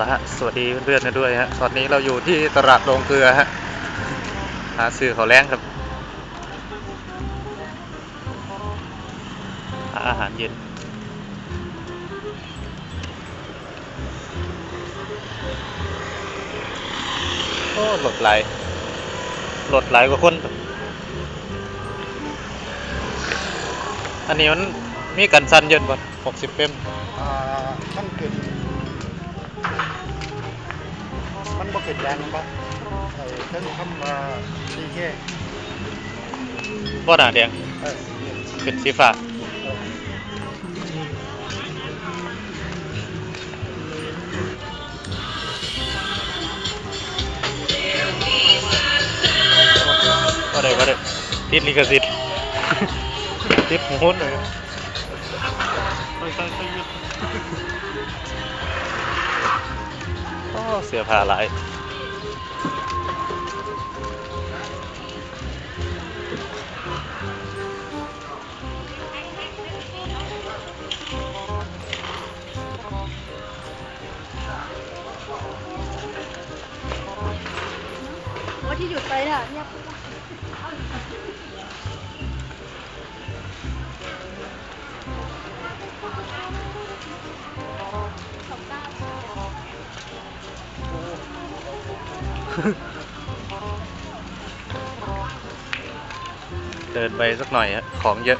ละฮะ สวัสดีเพื่อนๆกันด้วยฮะ ตอนนี้เราอยู่ที่ตลาดโรงเกลือฮะ หาซื้อเขาวแรงครับ หาอาหารเย็น โอ้หลดไหลหลดไหลกว่าคน อันนี้มันมีกันสั้นเยินบ่หกสิบเปมอ่ามันเป็น มันบ่เป็นแรงมันบ่ไอ้เพิ่งคำว่าดีแค่บ่หนาแดงเออเป็นสีฟ้าเออก็ได้ก็ได้ติดลิขสิทธิ์ ติดหูนเลย เสียผ้าหลายที่หยุดไปน่ะเนี่ย เดินไปสักหน่อยฮะของเยอะ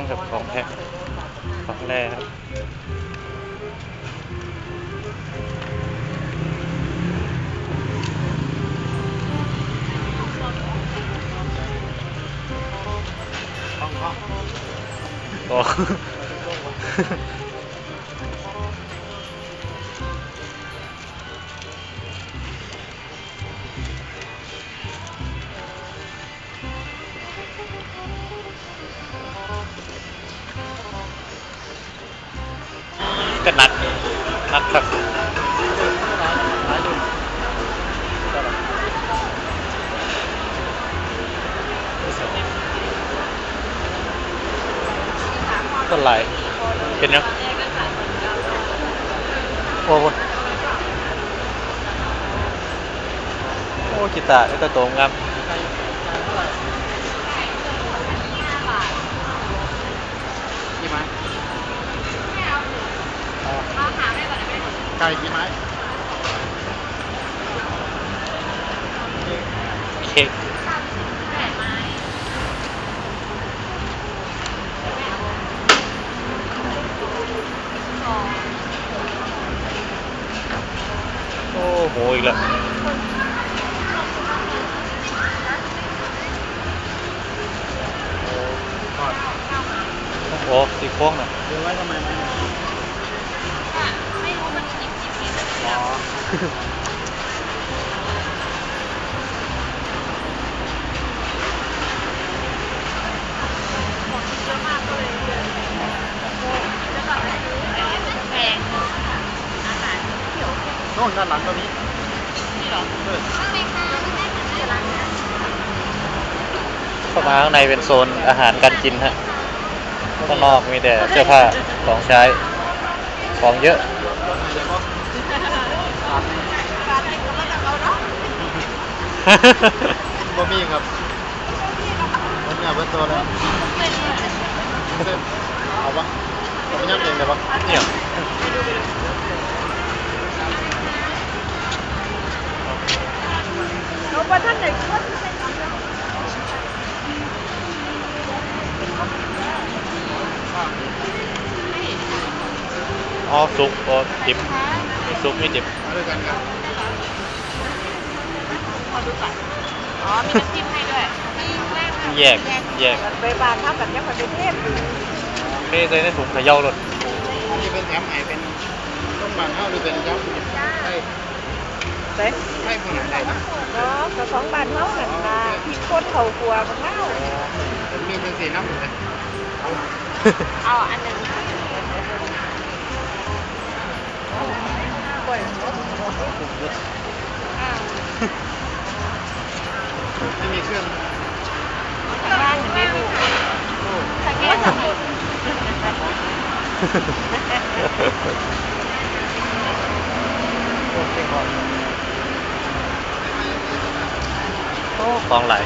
งหน้าของแพงครับของแพงของแร่ครับช่ ก็นักนักครับหลายอยู่ต้นไหลเป็นยังโอ้โหโอ้กีตาร์ไอ้กระโตงงาม มไก่กี่ไม้เค้กแปดไม้โอ้โหอีกแล้วโอ้โหสีโค้งน่ะเดินไว้ทำไมไม่ไม่ น่นด้านหลังตัวนี้นี่หรอเออข้างในค่ะข้างในค่ะร้านนี้เข้ามาข้างในเป็นโซนอาหารการกินฮะข้างนอกมีแต่เสื้อผ้าของใช้ของเยอะ ร้านนี้ก็มาจากเราเนาะ บ่มีครับมันเนี่ยเบิดตัวแล้วเป็นเส้นเอาปะเอาไปย่ำเองได้ปะเนี่ยเราไปท่านไหนก็เป็นอ๋อซุปอ๋อดิบค้าซุปมีดิบมาด้วยกันครับ ขอดูก่อนอ๋อ มีน้ำจิ้มให้ด้วยมีแรกค่ะแยกแยกไปบานเท่ากับยังประเทศอยู่เทใส่ในถุงเขย่ารถนี่เป็นแถมไห้เป็นต้มบานเท่าหรือเป็นยักษ์ใช่เด้ใช่คนไหนได้นะเนาะกระของบานเท่ากันนะพี่คนเขากลัวกันเท่าผมมีเป็นสีน้ำหมดเลยเอาเอาอันหนึ่งกล้วยอ้าวไม่มีเครื่องทางบ้านไม่รู้โอ้สแกนหมดโหเก่งก่อนโอ้ของหลาย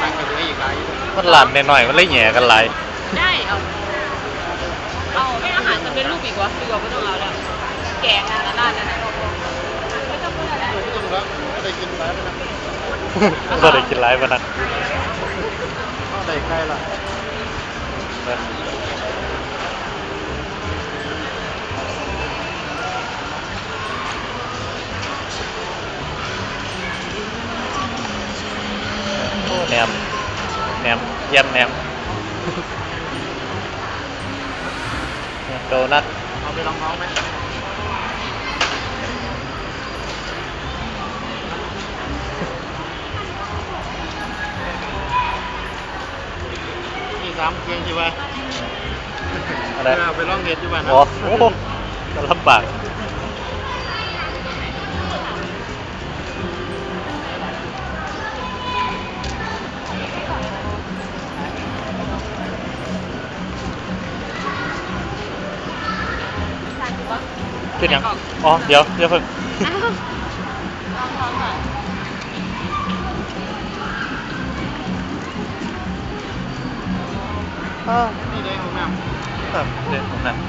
มันก็เหลืออีกหลายอยู่มันหลานหน่อยๆมันเลยแหย่กันหลายได้เอาเอาไม่อาหารจะเป็นรูปอีกวะดีกว่าไม่ต้องเอาแล้วแกงงานละด้านนั้นนะไม่ต้องพูดอะไรไม่ต้องแล้วไม่ได้กินหลายไปนะ ก็ได้กินหลายวันนั้นก็ได้ใกล้ละโอ้แหนมแหนมเยี่ยมแหนมโดนัทเอาไปลองท้องไหม สามเพียงใช่ไหมอะไรเอาไปลองเห็ดอยู่บ้านนะโอ้โหลำบากขึ้นยังอ๋อ เดี๋ยว เดี๋ยวเพิ่ง อ้าวนี่เลยของน้ครับเด่นของน้ำ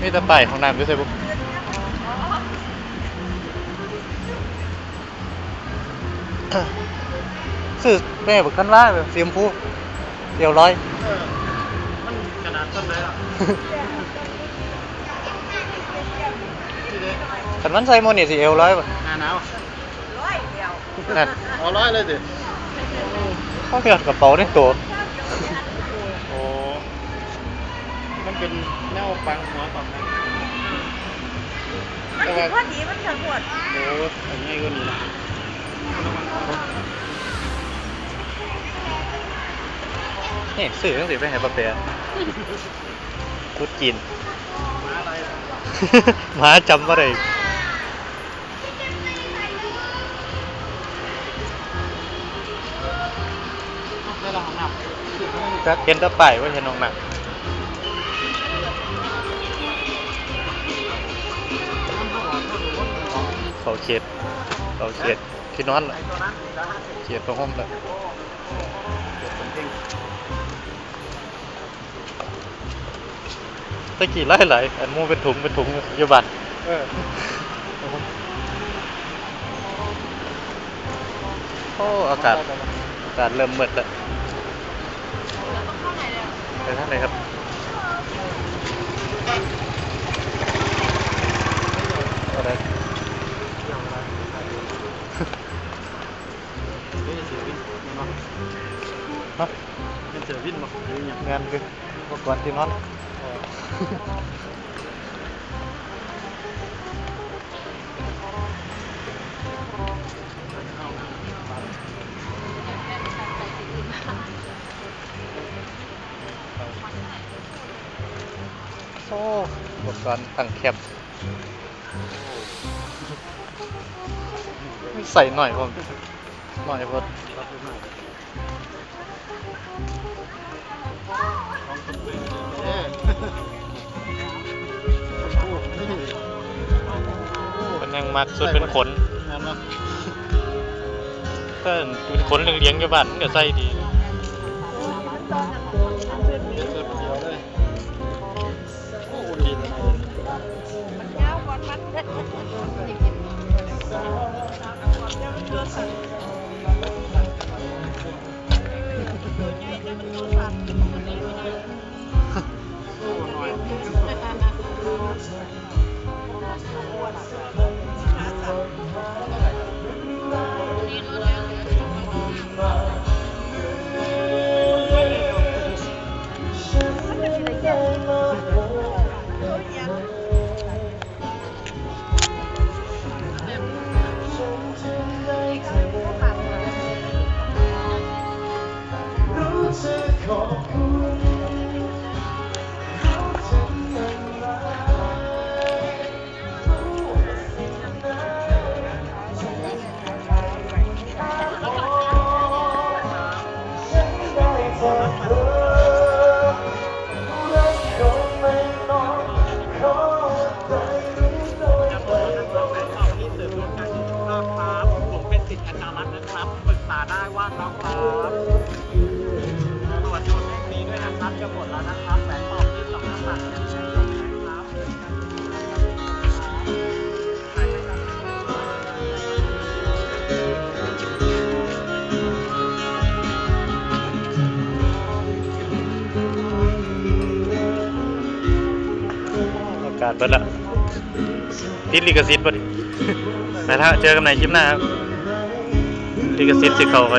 มีแต่ป้ายของน้ำด้วยใช่ปุ๊บคือแม่บอกกันว่าแบบสีชมพูเดียวร้อยำเออมันขนาดต้นเลยล่ะนี่เลยขันมันใส่โมนี่สิเอวร้อยป่ะหน้าหนาวร้อยเดียวนั่นเอาร้อยเลยสิ เขาเกี่ยวกระเป๋าในตัว โอ้ มันเป็นแนวปังหัวก่อนนะแต่ว่าพอดีมันทั้งหมดโอ้อันนี้ก็นี่นะนี่สื่อตั้งสิไปให้ปลาเปียกุดกินมาอะไรหมาจำว่าได้ได้ละของน้ำก็เห็นแตะป้ายว่าเห็นน้องหนัก เขาเขียดเขาเขียดที่นอนล่ะไอ้ตัวนั้นนะเขียดตรงห้องละเกิดเป็นจริงตะกี้ไล่ไหลายๆอันหมูเป็นถุงเป็นถุงอยู่บ้านเออโอ้อากาศอากาศเริ่มมืดแล้วต้องเข้าไหนเลยไปทางไหนครับอะไร วินเนาะฮะเป็นเสียวินมั้งหรือยังงานคืออุปกรณ์ที่นอนโอ้อุปกรณ์ตั้งแคบมีใส่หน่อยผม หน่อยพอดรับไปมากเออนี่เป็นยังมักสุดเป็นขนถ้าเป็นขนเลี้ยงๆอยู่บ้านมันก็ใส่ดีเดียวเสื้อเขียวเลยโอ้ดีนะมันยาวกว่ามัน เด็ก ดไปละติดลิขสิทธิ์ปะดินะฮะเจอกันในคลิปหน้าครับลิกสิทธิ์สิเขาไป